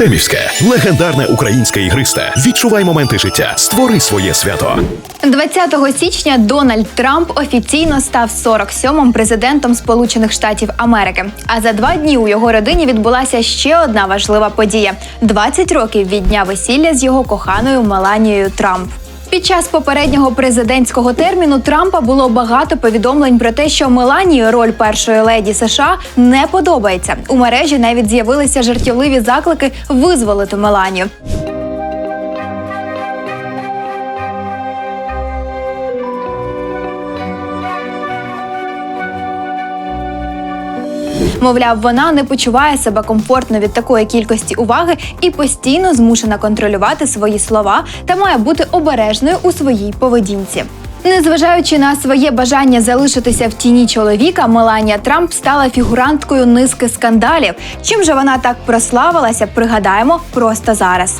Артемівське легендарне українське ігристе. Відчувай моменти життя. Створи своє свято. 20 січня Дональд Трамп офіційно став 47-м президентом Сполучених Штатів Америки. А за два дні у його родині відбулася ще одна важлива подія: 20 років від дня весілля з його коханою Меланією Трамп. Під час попереднього президентського терміну Трампа було багато повідомлень про те, що Меланії роль першої леді США не подобається. У мережі навіть з'явилися жартівливі заклики визволити Меланію. Мовляв, вона не почуває себе комфортно від такої кількості уваги і постійно змушена контролювати свої слова та має бути обережною у своїй поведінці. Незважаючи на своє бажання залишитися в тіні чоловіка, Меланія Трамп стала фігуранткою низки скандалів. Чим же вона так прославилася, пригадаємо просто зараз.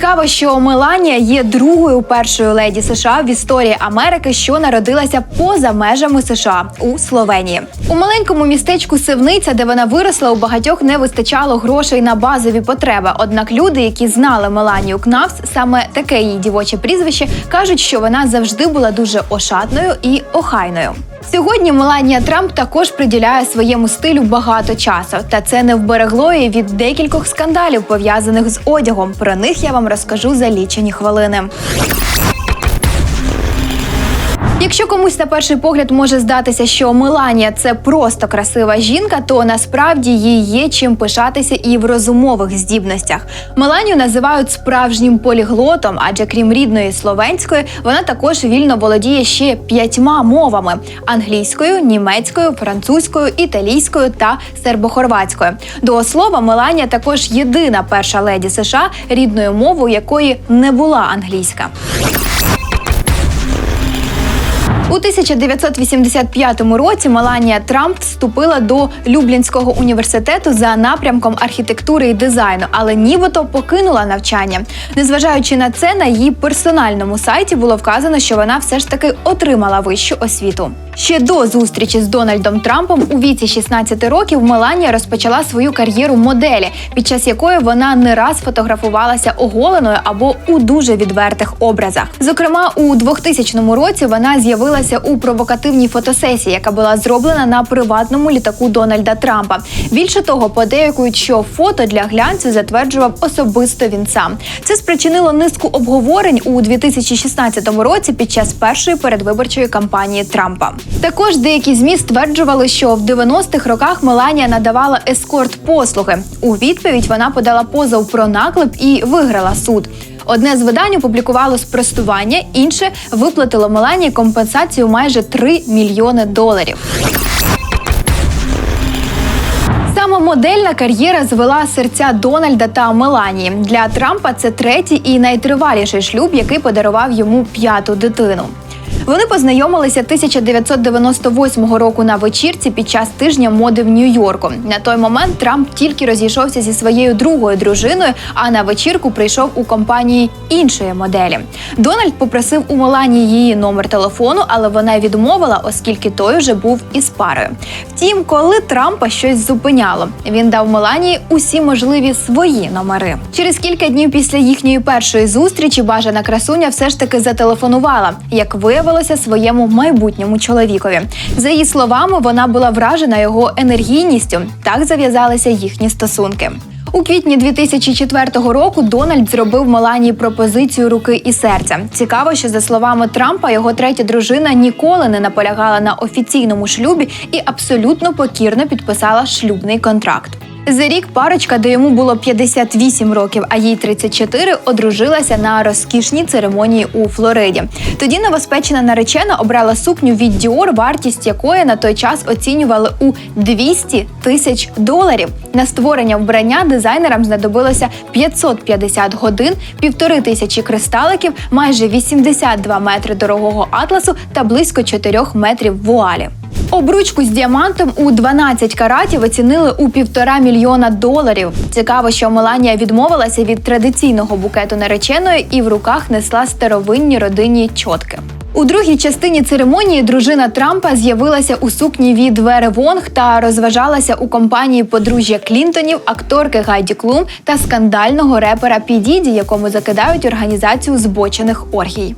Цікаво, що Меланія є другою першою леді США в історії Америки, що народилася поза межами США у Словенії. У маленькому містечку Сивниця, де вона виросла, у багатьох не вистачало грошей на базові потреби. Однак люди, які знали Меланію Кнавс, саме таке її дівоче прізвище, кажуть, що вона завжди була дуже ошатною і охайною. Сьогодні Меланія Трамп також приділяє своєму стилю багато часу, та це не вберегло її від декількох скандалів пов'язаних з одягом. Про них я вам розкажу за лічені хвилини. Якщо комусь на перший погляд може здатися, що Меланія це просто красива жінка, то насправді їй є чим пишатися і в розумових здібностях. Меланію називають справжнім поліглотом, адже крім рідної словенської, вона також вільно володіє ще п'ятьма мовами: англійською, німецькою, французькою, італійською та сербохорватською. До слова, Меланія також єдина перша леді США, рідною мовою якої не була англійська. У 1985 році Маланія Трамп вступила до Люблінського університету за напрямком архітектури і дизайну, але нібито покинула навчання. Незважаючи на це, на її персональному сайті було вказано, що вона все ж таки отримала вищу освіту. Ще до зустрічі з Дональдом Трампом у віці 16 років Меланія розпочала свою кар'єру моделі, під час якої вона не раз фотографувалася оголеною або у дуже відвертих образах. Зокрема, у 2000 році вона з'явилася у провокативній фотосесії, яка була зроблена на приватному літаку Дональда Трампа. Більше того, подейкують, що фото для глянцю затверджував особисто він сам. Це спричинило низку обговорень у 2016 році під час першої передвиборчої кампанії Трампа. Також деякі змі стверджували, що в 90-х роках Меланія надавала ескорт послуги. У відповідь вона подала позов про наклеп і виграла суд. Одне з видань опублікувало спростування, інше виплатило Меланії компенсацію майже 3 мільйони доларів. Саме модельна кар'єра звела серця Дональда та Меланії. Для Трампа це третій і найтриваліший шлюб, який подарував йому п'яту дитину. Вони познайомилися 1998 року на вечірці під час тижня моди в Нью-Йорку. На той момент Трамп тільки розійшовся зі своєю другою дружиною, а на вечірку прийшов у компанії іншої моделі. Дональд попросив у Меланії її номер телефону, але вона відмовила, оскільки той уже був із парою. Втім, коли Трампа щось зупиняло, він дав Меланії усі можливі свої номери. Через кілька днів після їхньої першої зустрічі бажана красуня все ж таки зателефонувала. Як виявилося, своєму майбутньому чоловікові. За її словами, вона була вражена його енергійністю. Так зав'язалися їхні стосунки. У квітні 2004 року Дональд зробив Меланії пропозицію руки і серця. Цікаво, що за словами Трампа, його третя дружина ніколи не наполягала на офіційному шлюбі і абсолютно покірно підписала шлюбний контракт. За рік парочка, де йому було 58 років, а їй 34, одружилася на розкішній церемонії у Флориді. Тоді новоспечена наречена обрала сукню від Dior, вартість якої на той час оцінювали у 200 тисяч доларів. На створення вбрання дизайнерам знадобилося 550 годин, півтори тисячі кристаликів, майже 82 метри дорогого атласу та близько 4 метрів вуалі. Обручку з діамантом у 12 каратів оцінили у півтора мільйона доларів. Цікаво, що Меланія відмовилася від традиційного букету нареченої і в руках несла старовинні родинні чотки. У другій частині церемонії дружина Трампа з'явилася у сукні від Вери Вонг та розважалася у компанії подружжя Клінтонів, акторки Гайді Клум та скандального репера Пі Діді, якому закидають організацію збочених оргій.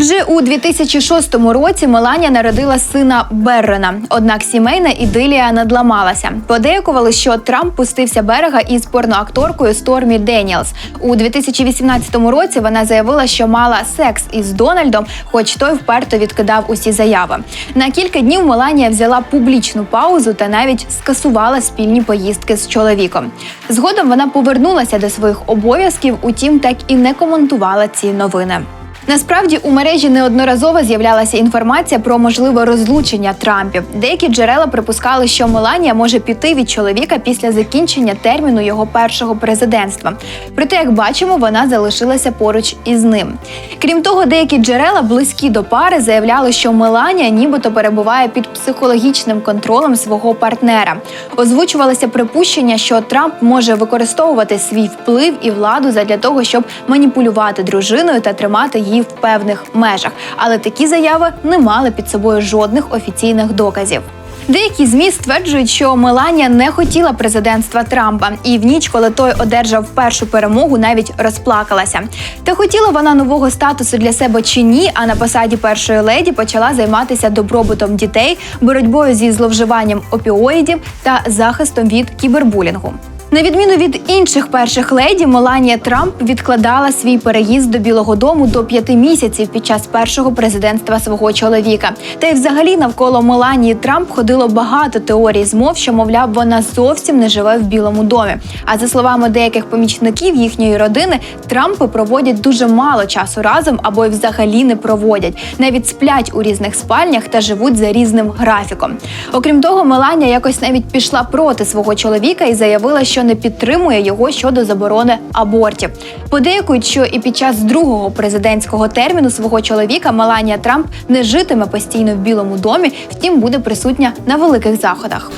Вже у 2006 році Меланія народила сина Беррона. Однак сімейна ідилія надламалася. Подейкували, що Трамп пустився берега із порноакторкою Стормі Деніелс. У 2018 році вона заявила, що мала секс із Дональдом, хоч той вперто відкидав усі заяви. На кілька днів Меланія взяла публічну паузу та навіть скасувала спільні поїздки з чоловіком. Згодом вона повернулася до своїх обов'язків, утім так і не коментувала ці новини. Насправді у мережі неодноразово з'являлася інформація про можливе розлучення Трампів. Деякі джерела припускали, що Меланія може піти від чоловіка після закінчення терміну його першого президентства. Проте, як бачимо, вона залишилася поруч із ним. Крім того, деякі джерела, близькі до пари, заявляли, що Меланія нібито перебуває під психологічним контролем свого партнера. Озвучувалося припущення, що Трамп може використовувати свій вплив і владу задля того, щоб маніпулювати дружиною та тримати її в певних межах. Але такі заяви не мали під собою жодних офіційних доказів. Деякі змі стверджують, що Меланія не хотіла президентства Трампа, і в ніч, коли той одержав першу перемогу, навіть розплакалася. Та хотіла вона нового статусу для себе чи ні, а на посаді першої леді почала займатися добробутом дітей, боротьбою зі зловживанням опіоїдів та захистом від кібербулінгу. На відміну від інших перших леді, Меланія Трамп відкладала свій переїзд до Білого Дому до п'яти місяців під час першого президентства свого чоловіка. Та й взагалі навколо Меланії Трамп ходило багато теорій змов, що мовляв вона зовсім не живе в Білому домі. А за словами деяких помічників їхньої родини, Трампи проводять дуже мало часу разом або й взагалі не проводять. Навіть сплять у різних спальнях та живуть за різним графіком. Окрім того, Меланія якось навіть пішла проти свого чоловіка і заявила, що не підтримує його щодо заборони абортів. Подейкують, що і під час другого президентського терміну свого чоловіка Меланія Трамп не житиме постійно в Білому домі, втім буде присутня на великих заходах.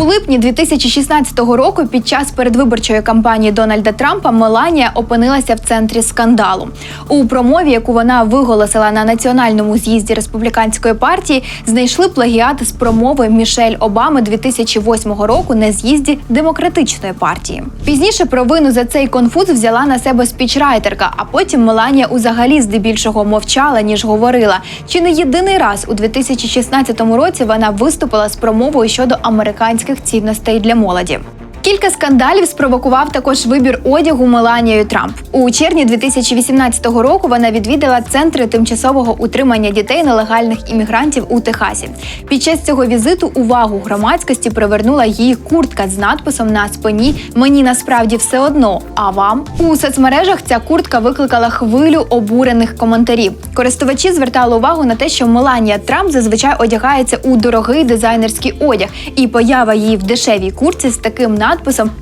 У липні 2016 року під час передвиборчої кампанії Дональда Трампа Меланія опинилася в центрі скандалу. У промові, яку вона виголосила на національному з'їзді республіканської партії, знайшли плагіат з промови Мішель Обами 2008 року на з'їзді демократичної партії. Пізніше провину за цей конфуз взяла на себе спічрайтерка, а потім Меланія узагалі здебільшого мовчала ніж говорила. Чи не єдиний раз у 2016 році вона виступила з промовою щодо американських цінностей для молоді. Кілька скандалів спровокував також вибір одягу Меланією Трамп. У червні 2018 року вона відвідала центри тимчасового утримання дітей нелегальних іммігрантів у Техасі. Під час цього візиту увагу громадськості привернула її куртка з надписом на спині Мені насправді все одно. А вам у соцмережах ця куртка викликала хвилю обурених коментарів. Користувачі звертали увагу на те, що Меланія Трамп зазвичай одягається у дорогий дизайнерський одяг, і поява її в дешевій куртці з таким надписом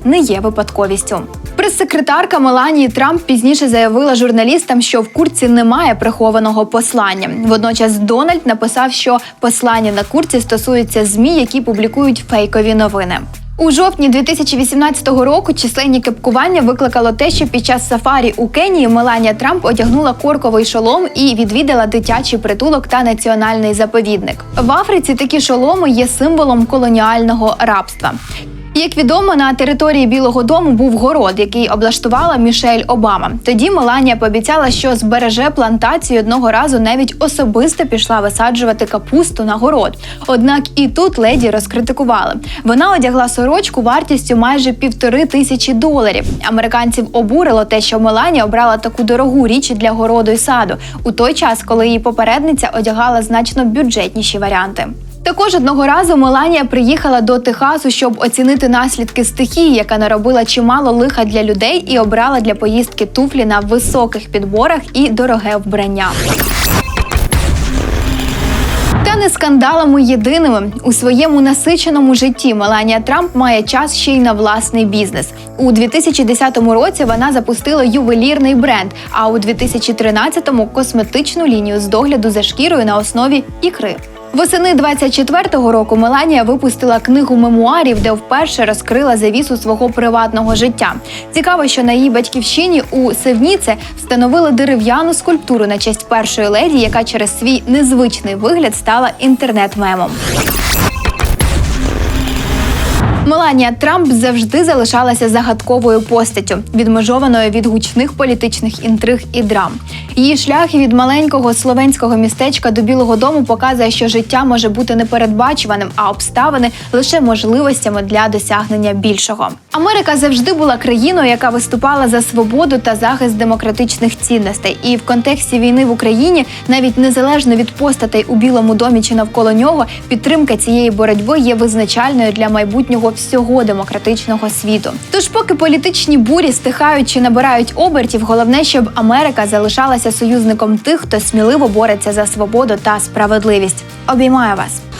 не є випадковістю. Прес-секретарка Меланії Трамп пізніше заявила журналістам, що в куртці немає прихованого послання. Водночас Дональд написав, що послання на куртці стосується змі, які публікують фейкові новини. У жовтні 2018 року численні кепкування викликало те, що під час сафарі у Кенії Меланія Трамп одягнула корковий шолом і відвідала дитячий притулок та національний заповідник. В Африці такі шоломи є символом колоніального рабства. Як відомо, на території Білого Дому був город, який облаштувала Мішель Обама. Тоді Меланія пообіцяла, що збереже плантацію одного разу навіть особисто пішла висаджувати капусту на город. Однак і тут леді розкритикували. Вона одягла сорочку вартістю майже півтори тисячі доларів. Американців обурило те, що Меланія обрала таку дорогу річ для городу і саду у той час, коли її попередниця одягала значно бюджетніші варіанти. Також одного разу Меланія приїхала до Техасу, щоб оцінити наслідки стихії, яка наробила чимало лиха для людей, і обрала для поїздки туфлі на високих підборах і дороге вбрання. Та не скандалами єдиними у своєму насиченому житті Меланія Трамп має час ще й на власний бізнес. У 2010 році вона запустила ювелірний бренд, а у 2013-му – косметичну лінію з догляду за шкірою на основі ікри. Восени 24-го року Меланія випустила книгу мемуарів, де вперше розкрила завісу свого приватного життя. Цікаво, що на її батьківщині у Севніце встановили дерев'яну скульптуру на честь першої леді, яка через свій незвичний вигляд стала інтернет-мемом. Меланія Трамп завжди залишалася загадковою постаттю, відмежованою від гучних політичних інтриг і драм. Її шлях від маленького словенського містечка до Білого Дому показує, що життя може бути непередбачуваним, а обставини лише можливостями для досягнення більшого. Америка завжди була країною, яка виступала за свободу та захист демократичних цінностей. І в контексті війни в Україні, навіть незалежно від постатей у Білому домі чи навколо нього, підтримка цієї боротьби є визначальною для майбутнього всього демократичного світу. Тож, поки політичні бурі стихають чи набирають обертів, головне, щоб Америка залишалася союзником тих, хто сміливо бореться за свободу та справедливість. Обіймаю вас.